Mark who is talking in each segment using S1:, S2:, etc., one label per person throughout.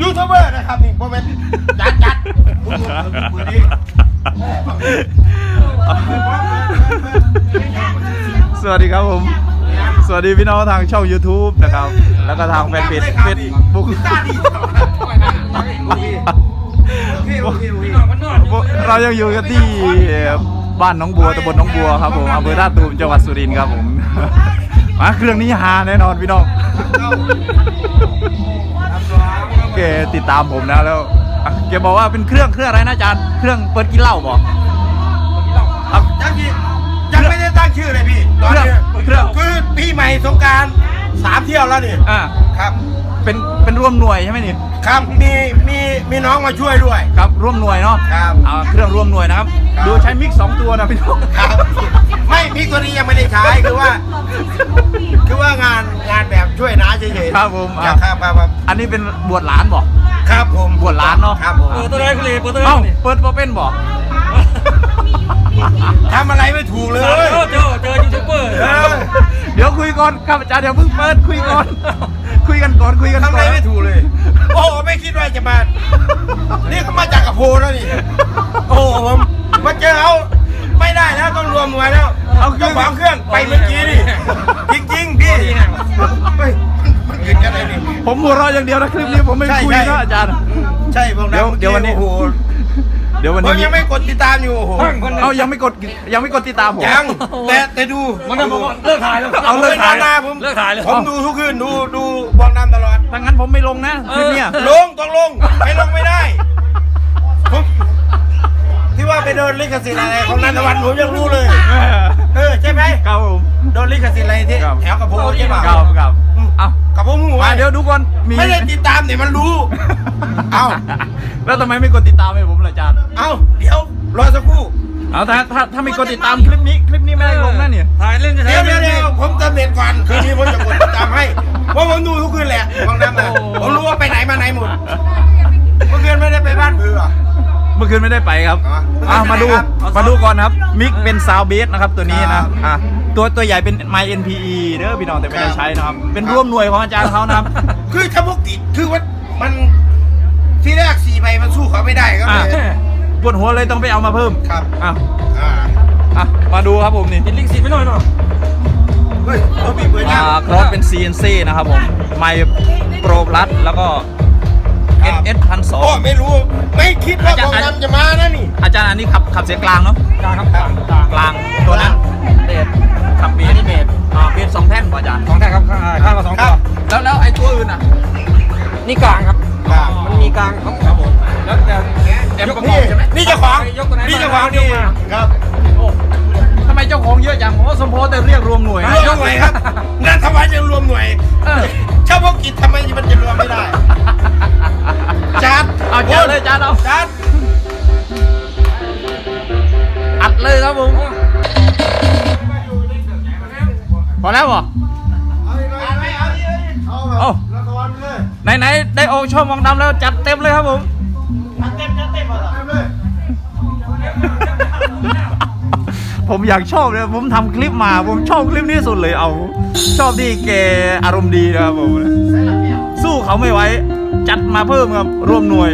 S1: ยูทูบเบอร์นะครับนี่โมเมนต์จัดจัดคุณดูคุณดูนี่
S2: สวัสดีครับผม สวัสดีพี่น้องทางช่อง YouTube นะครับ แล้วก็ทางแฟนเพจเฟซบุ๊ก
S1: ตาดีโอเคโอเคโอเค
S2: เรายังอยู่กันที่บ้านหน้องบัวตำบลหน้องบัวครับผมอำเภอท่าตูมจังหวัดสุรินทร์ครับผม มาเครื่องนี้ฮาแน่นอนพี่น้องแกติดตามผมนะแล้วอะแกบอกว่าเป็นเครื่องเครื่องอะไรนะอาจารย์เครื่องเปิดกินเหล้าบอกครับ
S1: ยังยี่ยังไม่ได้ตั้งชื่อเลยพี่ตอนนี้
S2: เครื่อง
S1: คือปีใหม่สงกรารสามเที่ยวแล้วนี่
S2: อ่า
S1: ครับ
S2: เป็นเป็นร่วมหน่วยใช่ไหมนี่
S1: ครับมีมีมีน้องมาช่วยด้วย
S2: ครับร่วมหน่วยเนาะ
S1: ครับ
S2: อ่าเครื่องร่วมหน่วยนะครับ
S1: ครับ
S2: ดูใช้มิกซ์สองตัวนะพี่น้อง
S1: ครับ ไม่พี่ตัวนี้ยังไม่ได้ใช้คือว่า ช่วยน้าเฉยๆ
S2: ครับผม
S1: ค
S2: อะ
S1: รับครับครับ
S2: อันนี้เป็นบวชหลานบอก
S1: ครับผม
S2: บวชหลานเนาะ
S1: ครับผม
S3: เปิดตัวไหนคุณลีเปิดตัวไหน
S2: เอ้า
S3: คุณลี
S2: เปิดบ่เป็นบอก
S1: ทำอะไรไม่ถูกเลย
S3: เจอเจอเจอยูทูบเบอร์
S1: เออ
S2: เดี๋ยวคุยก่อนครับอาจารย์เดี๋ยวเพิ่งเปิดคุยก่อน คุยกันก่อนคุยกัน
S1: ทำ
S2: ก่
S1: อะไร
S2: อน
S1: ไม่ถูกเลย โอ้ไม่คิดว่าจะมา นี่เขามาจากกระโพแล้วนี่ โอ้ ผมหัวเราะ
S2: อย่างเดียวนะคลิปนี้ผมไม่
S1: ใช่
S2: คุย
S1: ใช่
S2: นะอาจารย์
S1: ใช่บอกนะ
S2: เดี๋ยวเดี๋ยววันนี้
S1: โอ้โห
S2: เดี๋ยววัน
S1: ผม
S2: นี้
S1: ยังไม่กดติดตามอยู่โอ้โห
S3: ฟังคน
S2: เอายังไม่กดยังไม่กดติดตามผม
S1: ยังแต่แต่ดู
S3: มันจะบอกว่าเลิกถ่ายแล้ว
S2: เอาเลิกถ่าย
S1: หน้าผม
S3: เลิกถ่ายเลย
S1: ผมดูทุกคืนดูดูบอลน้ำตลอด
S2: ถ้างั้นผมไม่ลงนะคลิปเนี้ย
S1: ลงต้องลงไม่ลงไม่ได้ผมที่ว่าไปโดนลิขสิทธิ์อะไรของนันทวันผมยังรู้เลย เออใช่ไหม
S2: ครับผม
S1: โดนลิขสิทธิ์อะไรที่
S2: ครับ
S1: แถวกระโพใช่ป่ะ
S2: ครับครับเอา
S1: กระโพหัว
S2: มาเดี๋ยวดูก่อนมี
S1: ไม่ได้ติดตามเนี่ยมันรู้ เอ้า
S2: แล้วทำไมไม่กดติดตามให้ผมล่ะอาจารย์
S1: เอ้าเดี๋ยวรอสักครู่
S2: เอาถ้าถ้าถ้าไม่กดติดตามคลิปนี้คลิปนี้ไม่ได้ลงนะเนี่ย
S3: ถ่ายเล่นจะ
S1: เดี๋ยวเดี๋ยวเดี๋ยวผมเติมเน็ตก่อนคืนนี้ผมจะกดติดตามให้เพราะผมดูทุกคืนแหละบางน้ำนะผมรู้ว่าไปไหนมาไหนหมดเมื่อคืนไม่ได้ไปบ้านเบื่อ
S2: เมื่อคืนไม่ได้ไปครับ
S1: อ๋อ
S2: อะมาดู
S1: ครับ
S2: มาดูก่อนครับมิกเป็นซาวเบสนะครับตัวนี้
S1: ครั
S2: นะ
S1: บ
S2: อะ ตัวตัวใหญ่เป็น My NPE เด้อพี่น้องแต่ไม่ได้
S1: ครับ
S2: ใช้นะครับ เป็นร่วมหน่วยของอาจารย์เขานะครับ
S1: คือถ้าพวกติดคือว่ามันที่แรกสี่ใบมันสู้เขาไม่ได้ก็
S2: อะ
S1: เลย
S2: ปวดหัวเลยต้องไปเอามาเพิ่ม
S1: ครับ
S2: อะ
S1: อ่า
S2: อะมาดูครับผมนี่
S3: ติดลิงก์สิทธิ์ไม่หน่อยเนาะ
S1: เฮ้ยเขาบีบเบอร์
S2: อ่า
S1: ยัง
S2: ครอสเป็น CNC นะครับผม My Pro Plus แล้วก็ NS พันสอ
S1: โอ้
S2: ง
S1: ไม่รู้ ไม่คิดว่า
S2: อาจารย์
S1: กองนำจะมานะนี่
S2: อาจารย์อันนี้ขับขับเสียงกลางเนาะ
S3: กลางครับกลางกลาง ครับผม
S2: พอแล้วบ่
S1: เอาอีกหน่อยไหมเอาอีกเอาแบบ
S2: เอา
S1: ละครเลย
S2: ไหนไหนๆได้ออกช่องมองดำแล้วจัดเต็มเลยครับผม
S1: เต็มเต็มเต็มเลย
S2: ผมอยากชอบเลยผมทำคลิปมา ผมชอบคลิปนี้สุดเลยเอา ชอบที่แกอารมณ์ดีนะครับผมสู้เขาไม่ไหวจัดมาเพิ่มครับร่วมหน่วย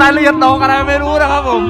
S2: รายละเอียดตอกอะไรไม่รู้นะครับผม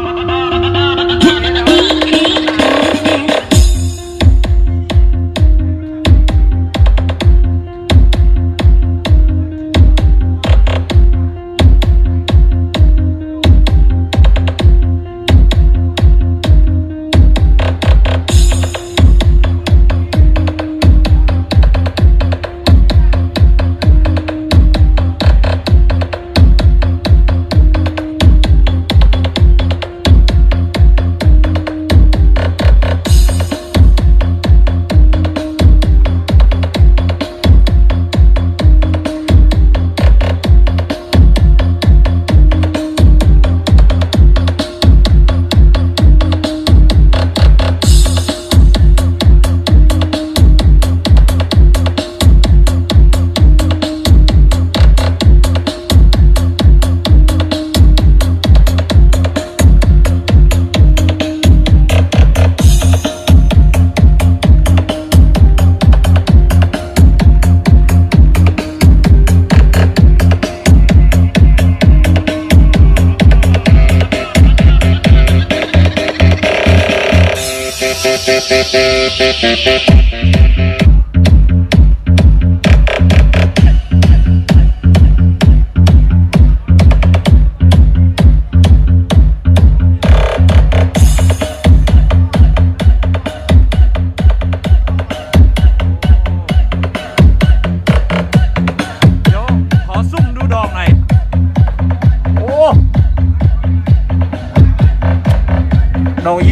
S2: フフフフフ。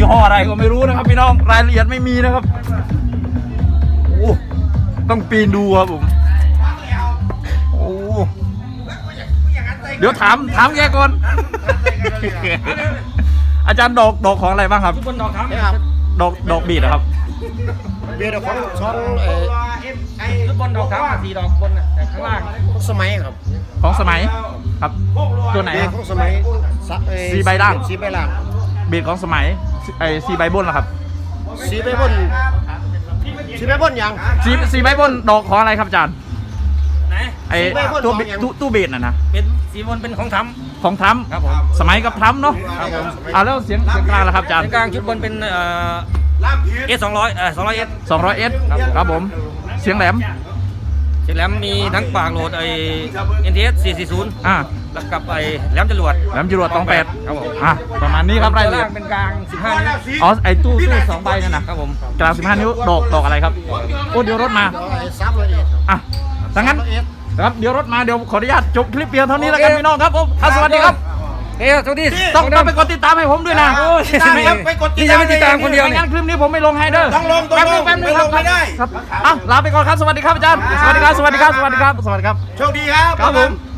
S2: ยี่ห้ออะไรก็ไม่รู้นะครับพี่น้องรายละเอียดไม่มีนะครับโอ้ต้องปีนดูครับผมโอ้เดี๋ยวถามถามแกก่อน อาจารย์ดอกดอกของอะไรบ้างครับ
S3: ทุกคนดอกครับ
S2: ดอกดอกบีดนะครับ
S4: เบียร์ของช่องเอ่อ
S3: ทุกคนดอกครับสี่ดอกบนน่ะแต่ข้างล่าง
S4: สมัยครับ
S2: ของสมัยครับ ตัวไหน
S4: เบีย
S2: ค
S4: ร์
S2: รับ
S4: ของสมัยสะเอ่อ
S2: สีใบด่าง
S4: สีใบล่าง
S2: บีดของสมัยไอซีใบบนเหรอครับ
S4: สีใบบนสีใบบนยัง
S2: ซีซีใบบนดอกของอะไรครับอาจารย์
S3: ไหน
S2: ไอ
S4: สีใบบน
S2: ตัว
S4: ของ
S2: บิ
S4: ยัง
S2: ตู้ตู้เบสน่ะนะ
S3: เป็นสีบนเป็นของท
S2: ของทรัมำ
S3: ครับผม
S2: สมัยกับทรัมเนาะ
S3: ครับผม
S2: อ่าแล้วเสียงเสียงกลางล่ะครับอาจารย์
S3: เส้นกลางชุดบนเป็นเอ่อ
S1: ล่ามผิด
S3: เอสสองร้อยเอ่อสองร้อยเอส
S2: 200เอสครับผม เสียงแหลม
S3: เสร็จแล้วมีทั้งปากโหลดไอเอ็นทีเอสสี่สี่ศูนย์
S2: อ่า
S3: แล้วกับไอแหลมจรวด
S2: แหลมจรวดตองแปด
S3: ครับผม
S2: อะประมาณนี้ครับรายละเอียด
S3: ล่างเป็นกลางสิบห้านิ้ว
S2: อ๋อไอตู้ตู้สองใบนั่นนะครับ
S3: ผม
S2: กลาง15นิ้วดอกดอกอะไรครับโอ้เดี๋ยวรถมา
S4: ดอกไอ้สามร้อยเอ็ด
S2: อะดังนั้น
S4: สามร้อยเอ็ด
S2: ครับเดี๋ยวรถมาเดี๋ยวขออนุญาตจบคลิปเพียงเท่านี้แล้วกันพี่น้องครับผมอะสวัสดีครับ
S3: เฮ้ยสวัสดี
S2: ต้องต้องไปกดติดตามให้ผมด้วยนะ
S3: โอ้ย
S1: ติดตามครับไปกดติด
S3: นี่
S1: ตาม
S3: จะไม่ติดตามคนเดียว
S2: ไม่
S3: เนี่ย
S2: งั้นคลิปนี้ผมไม่ลงให้เด้อ
S1: ต้องลงต้อง
S2: แป๊บนึ
S1: ล
S2: ง
S1: ง
S2: แป๊บนึง
S1: ไม่
S2: ค
S1: ล
S2: รับ
S1: งไม่ได้
S2: ครับอะลาไปก่อนครับสวัสดีครับอาจารย์สวัสดีครับสวัสดีครับสวัสดีครับสวัสดีครับ
S1: โชคดีครับ
S2: ครับผม